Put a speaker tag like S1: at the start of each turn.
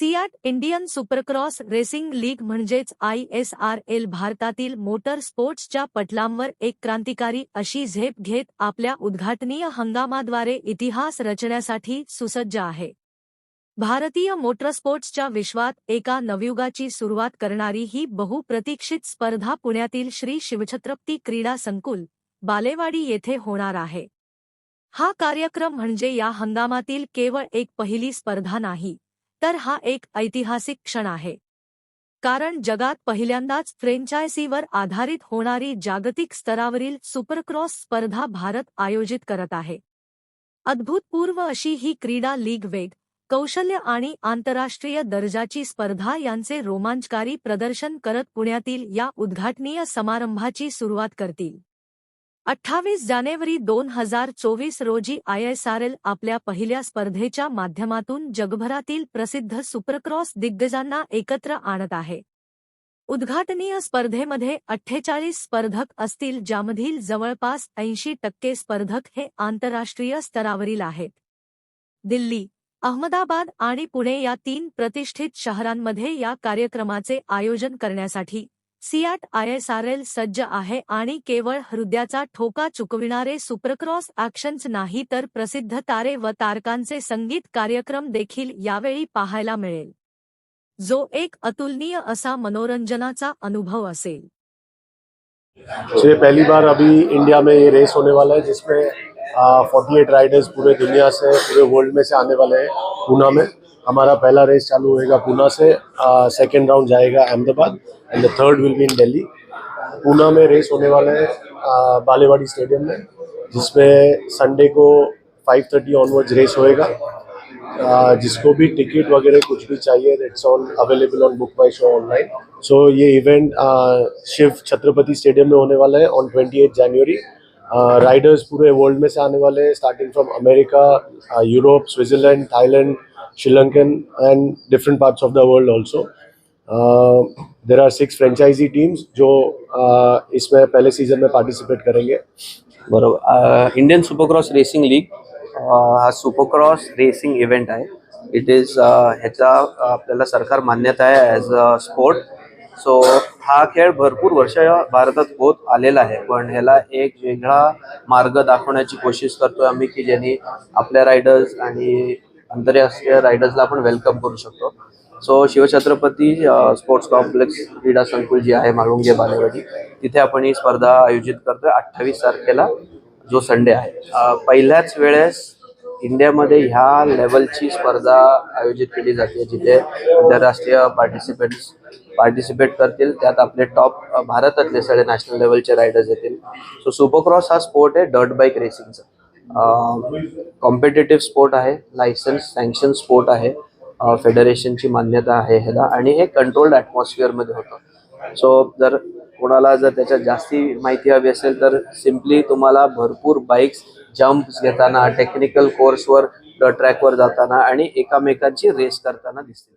S1: CEAT Indian supercross racing league म्हणजेच I S R L भारतातील motor स्पोर्ट्सच्या पटलांवर एक क्रांतिकारी अशी झेप घेत आपल्या उद्घाटनीय हंगामाद्वारे इतिहास रचण्यासाठी सुसज्ज आहे. भारतीय मोटरस्पोर्ट्सच्या विश्वात एका नवयुगाची सुरुवात करणारी ही बहुप्रतीक्षित स्पर्धा पुण्यातील श्री शिवछत्रपती क्रीडा संकुल बालेवाडी येथे होणार आहे. हा कार्यक्रम म्हणजे या हंगामातील केवळ एक पहिली स्पर्धा नाही तर हा एक ऐतिहासिक क्षण आहे. कारण जगात पहिल्यांदाच फ्रेंचायसीवर आधारित होणारी जागतिक स्तरावरील सुपरक्रॉस स्पर्धा भारत आयोजित करत आहे. अद्भुतपूर्व अशी ही क्रीडा लीग वेग कौशल्य आणि आंतरराष्ट्रीय दर्जाची स्पर्धा यांचे रोमांचकारी प्रदर्शन करत पुण्यातील या उद्घाटनीय समारंभाची सुरुवात करतील. अठ्ठावीस जानेवारी दोन हजार चोवीस रोजी आयएसआरएल आपल्या पहिल्या स्पर्धेच्या माध्यमातून जगभरातील प्रसिद्ध सुपरक्रॉस दिग्गजांना एकत्र आणत आहे. उद्घाटनीय स्पर्धेमध्ये अठ्ठेचाळीस स्पर्धक असतील ज्यामधील जवळपास ऐंशी टक्के स्पर्धक हे आंतरराष्ट्रीय स्तरावरील आहेत. दिल्ली अहमदाबाद आणि पुणे या तीन प्रतिष्ठित शहरांमध्ये या कार्यक्रमाचे आयोजन करण्यासाठी सियाट आयएसआरएल सज्ज आहे आणि केवळ हृदयाचा ठोका चुकविणारे सुपरक्रॉस ॲक्शन्स नाही तर प्रसिद्ध तारे व तारकांचे संगीत कार्यक्रम देखील यावेळी पाहायला मिळेल. जो एक अतुलनीय असा मनोरंजनाचा अनुभव असेल.
S2: तो ये पहली बार अभी इंडिया में ये रेस होने वाला है जिसमें फोर्टी एट राइडर्स पूरे दुनिया से पूरे वर्ल्ड में से आने वाले हैं पूना में। हमारा पहला रेस चालू होएगा पूना से सेकेंड राउंड जाएगा Ahmedabad and the third will be in Delhi Poona में रेस होने वाला है बालेवाड़ी स्टेडियम में, जिसमें संडे को 5:30 ऑनवर्ड्स रेस होएगा। जिसको भी टिकट वगैरह कुछ भी चाहिए it's on available on book my show online so ये इवेंट शिव छत्रपति स्टेडियम में होने वाला है on twenty eight January riders पूरे वर्ल्ड में से आने वाले हैं starting from America Europe Switzerland Thailand Sri Lankan different parts parts of the world also there are six franchise teams जो uh, इसमें पहले सीजन में पार्टिसिपेट करेंगे
S3: बरोबर इंडियन सुपरक्रॉस रेसिंग लीग हा सुपरक्रॉस रेसिंग इव्हेंट आहे इट इज ह्याचा आपल्याला सरकार मान्यता आहे ॲज अ स्पोर्ट सो हा खेळ भरपूर वर्ष भारतात होत आलेला आहे पण ह्याला एक वेगळा मार्ग दाखवण्याची कोशिश करतोय आम्ही की ज्यांनी आपल्या रायडर्स आणि आंतरराष्ट्रीय रायडर्सला आपण वेलकम करू शकतो. सो शिवछत्रपती स्पोर्ट्स कॉम्प्लेक्स क्रीडा संकुल जी आहे माळुंगे बालेवाडी तिथे आपण ही स्पर्धा आयोजित करतोय अठ्ठावीस तारखेला जो संडे आहे. पहिल्याच वेळेस इंडियामध्ये ह्या लेवलची स्पर्धा आयोजित केली जाते जिथे आंतरराष्ट्रीय पार्टिसिपेंट्स पार्टिसिपेट करतील. त्यात आपले टॉप भारतातले सगळे नॅशनल लेवलचे रायडर्स येतील. सो सुपरक्रॉस हा स्पोर्ट आहे डर्ट बाईक रेसिंगचा कॉम्पिटेटिव्ह स्पोर्ट आहे लायसन्स सँक्शन स्पोर्ट आहे फेडरेशनची मान्यता आहे ह्याला आणि हे कंट्रोल्ड ॲटमॉस्फिअरमध्ये होतं. सो जर कोणाला जर त्याच्यात जास्ती माहिती हवी असेल तर सिम्पली तुम्हाला भरपूर बाईक्स जम्प्स घेताना टेक्निकल कोर्सवर ट्रॅकवर जाताना आणि एकामेकांची रेस करताना दिसतील.